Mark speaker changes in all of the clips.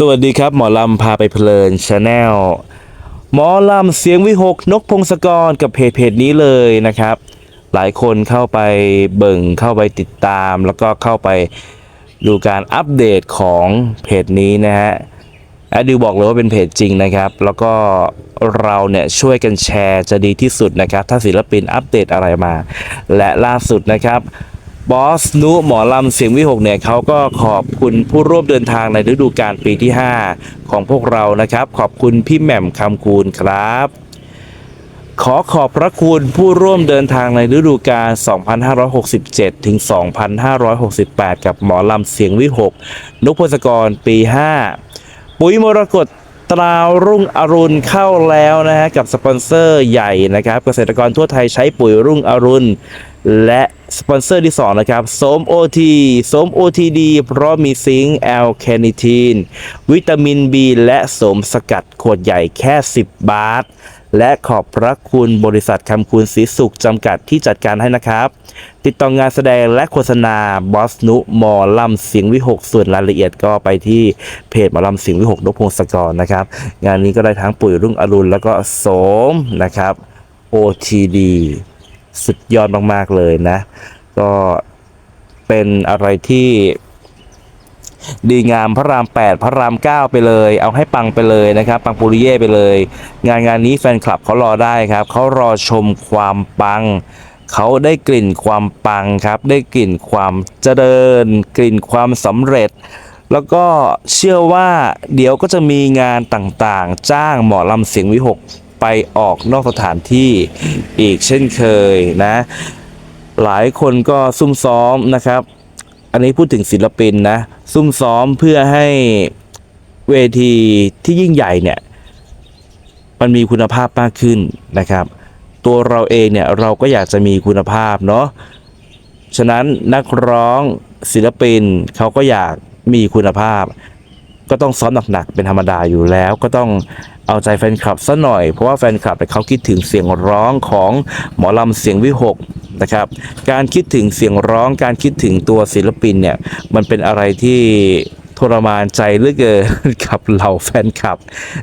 Speaker 1: สวัสดีครับ หมอลำพาไปเพลินชาแนลหมอลำเสียงวิหกนกพงศกรกับเพจเพจนี้เลยนะครับ หลายคนเข้าไปเบิ่งเข้าไปติดตาม แล้วก็เข้าไปดูการอัปเดตของเพจนี้นะฮะแอดดิวบอกเลยว่าเป็นเพจจริงนะครับ แล้วก็เราเนี่ยช่วยกันแชร์จะดีที่สุดนะครับ ถ้าศิลปินอัปเดตอะไรมา และล่าสุดนะครับ บอสนุหมอลำเสียงวิหกเนี่ยเขาก็ขอบคุณผู้ร่วมเดินทางในฤดูกาลปีที่ 5 ของพวกเรานะครับ ขอบคุณพี่แหม่มคำคูณครับ ขอขอบพระคุณผู้ร่วมเดินทางในฤดูกาล 2567 ถึง 2568 กับหมอลำเสียงวิหกนุพศกรปี 5 ปุ๋ยมรกต ตรารุ่งอรุณเข้าแล้วนะฮะกับสปอนเซอร์ใหญ่นะครับเกษตรกรทั่วไทยใช้ปุ๋ยรุ่งอรุณ และสปอนเซอร์ที่ 2 นะครับโสมโอทีโสมโอทีดีเพราะมีซิงค์แอลแคนิทีน วิตามิน B และโสมสกัดขวดใหญ่แค่ 10 บาท และขอบพระคุณบริษัทคำคูณศรีสุขจำกัดที่จัดการให้นะครับ ติดต่องานแสดงและโฆษณาบอสนุมอลำเสียงวิหกส่วนรายละเอียดก็ไปที่เพจหมอลำเสียงวิหกนพพงศกรนะครับ งานนี้ก็ได้ทั้งปุ๋ยรุ่งอรุณแล้วก็โสมนะครับ OTD สุดยอดมาก ๆ เลยนะ ก็เป็นอะไรที่ ดีงามพระราม 8 พระราม 9 ไปเลย เอาให้ปังไปเลยนะครับ ปังปุริเย่ไปเลย งานงานนี้แฟนคลับเขารอได้ครับเขารอชมความปังเขาได้กลิ่นความปังครับ ได้กลิ่นความเจริญ กลิ่นความสำเร็จ แล้วก็เชื่อว่าเดี๋ยวก็จะมีงานต่างๆ จ้างหมอลำเสียงวิหกไปออกนอกสถานที่อีกเช่นเคยนะ หลายคนก็ซุ่มซ้อมนะครับ นนี้พูดถึงศิลปินนะซุ่มซ้อมเพื่อให้เวทีที่ยิ่งใหญ่เนี่ยมันมีคุณภาพมากขึ้นนะครับ ตัวเราเองเนี่ยเราก็อยากจะมีคุณภาพเนาะฉะนั้นนักร้องศิลปินเขาก็อยากมีคุณภาพ ก็ต้องซ้อมหนักๆเป็นธรรมดาอยู่แล้ว ก็ต้องเอาใจแฟนคลับซะหน่อยเพราะว่าแฟนคลับเนี่ยเขาคิดถึงเสียงร้องของหมอลำเสียงวิหก นะครับ การคิดถึงเสียงร้องการคิดถึงตัวศิลปินเนี่ยมันเป็นอะไรที่ ทรมานใจเหลือเกินกับเหล่าแฟนคลับ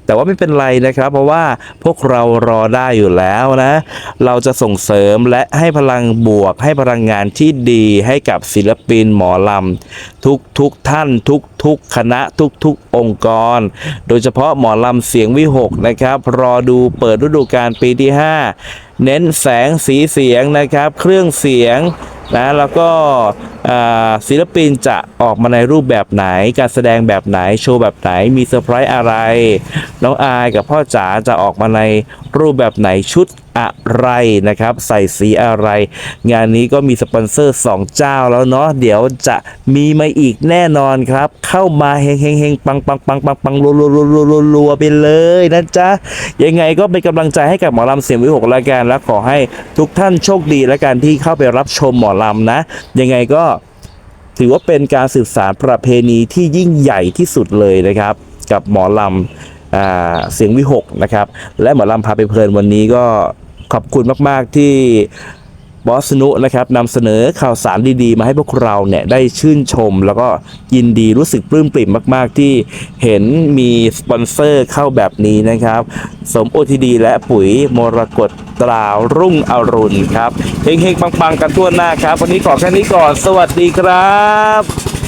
Speaker 1: แต่ว่าไม่เป็นไรนะครับ เพราะว่าพวกเรารอได้อยู่แล้วนะ เราจะส่งเสริมและให้พลังบวก ให้พลังงานที่ดีให้กับศิลปินหมอลำทุกทุกท่านทุกทุกคณะทุกทุกองค์กร โดยเฉพาะหมอลำเสียงวิหกนะครับ รอดูเปิดฤดูกาลปีที่ 5 เน้นแสงสีเสียงนะครับ เครื่องเสียงนะแล้วก็ ศิลปินจะออกมาในรูปแบบไหน การแสดงแบบไหน โชว์แบบไหน มีเซอร์ไพรส์อะไร น้องอายกับพ่อจ๋าจะออกมาในรูปแบบไหนชุดอะไรนะครับ ใส่สีอะไร งานนี้ก็มีสปอนเซอร์ 2 เจ้าแล้วเนาะเดี๋ยวจะมีมาอีกแน่นอนครับ เข้ามาเฮงเฮงเฮงปังปังปังปังปังรัวรัวรัวรัวรัวรัวไปเลยนะจ๊ะ ยังไงก็เป็นกำลังใจให้กับหมอลำเสียงวิหกล้วกันและขอให้ทุกท่านโชคดีและการที่เข้าไปรับชมหมอลำนะ ยังไงก็ ถือว่าเป็นการสืบสารประเพณีที่ยิ่งใหญ่ที่สุดเลยนะครับ กับหมอลำเสียงวิหกนะครับ และหมอลำพาไปเพลินวันนี้ก็ขอบคุณมาก ๆ ที่ บอสนุนะครับนำเสนอข่าวสารดีๆ มาให้พวกเราเนี่ยได้ชื่นชม แล้วก็ยินดีรู้สึกปลื้มปริ่มมาก ๆ ที่เห็นมีสปอนเซอร์เข้าแบบนี้นะครับ สมโอทีดีและปุ๋ยมรกตตรารุ่งอรุณครับเฮงๆปังๆ กันทั่วหน้าครับ วันนี้ขอแค่นี้ก่อน สวัสดีครับ